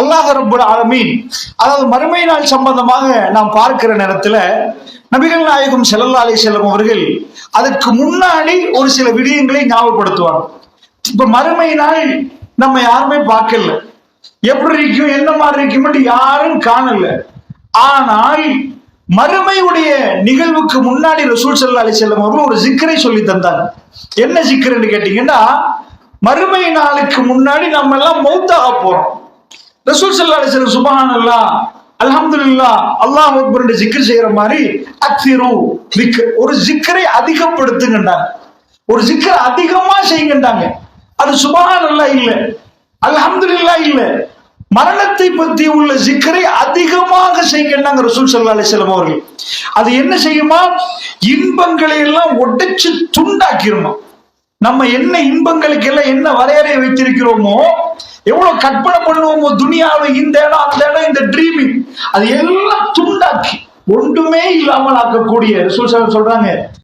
அல்லாஹ் ரப்புல் ஆலமீன். அதாவது மறுமை நாள் சம்பந்தமாக நாம் பார்க்கிற நேரத்துல நபிகள் நாயகம் செல்லல்லா அலி செல்லம் அவர்கள் அதற்கு முன்னாடி ஒரு சில விடயங்களை ஞாபகப்படுத்துவாங்க. இப்ப மறுமை நாள் நம்ம யாருமே பார்க்கல. எப்படி இருக்கும் என்ன மாதிரி இருக்கும்னு யாரும் காணல. ஆனால் மறுமையுடைய நிகழ்வுக்கு முன்னாடி ரசூல் செல்லா அலி செல்லம் அவர்கள் ஒரு ஜிக்கரை சொல்லி தந்தாங்க. என்ன சிக்கர்ன்னு கேட்டீங்கன்னா மறுமை நாளுக்கு முன்னாடி நம்ம எல்லாம் மௌத்தாக போறோம். ரசூல் ஸல்லல்லாஹு அலைஹி வஸல்லம் சுப்ஹானல்லாஹ் அல்ஹம்துலில்லாஹ் அல்லாஹ் அக்பர் ஜிக்கர் செய்யற மாதிரி அக்ஸிரு ஒரு ஜிக்கரை அதிகப்படுத்துங்கண்டாங்க ஒரு ஜிக்கர் அதிகமா செய்யுங்கண்டாங்க அது சுப்ஹானல்லாஹ் இல்ல அல்ஹம்துலில்லாஹ் இல்ல. மரணத்தை பத்தி உள்ள ஜிக்கரை அதிகமாக செய்யுங்கண்டாங்க ரசூல் சல்லா அலைஹி அவர்கள். அது என்ன செய்யுமா? இன்பங்களை எல்லாம் உடைச்சு துண்டாக்கிருமா. நம்ம என்ன இன்பங்களுக்கு எல்லாம் என்ன வரைய வைத்திருக்கிறோமோ எவ்வளவு கற்பனை பண்ணுவோமோ துனியாவை இந்த இடம் அந்த இடம் இந்த ட்ரீமிங் அது எல்லாம் துண்டாக்கி ஒன்றுமே இல்லாமல் ஆக்கக்கூடிய ரசூல் சொல்றாங்க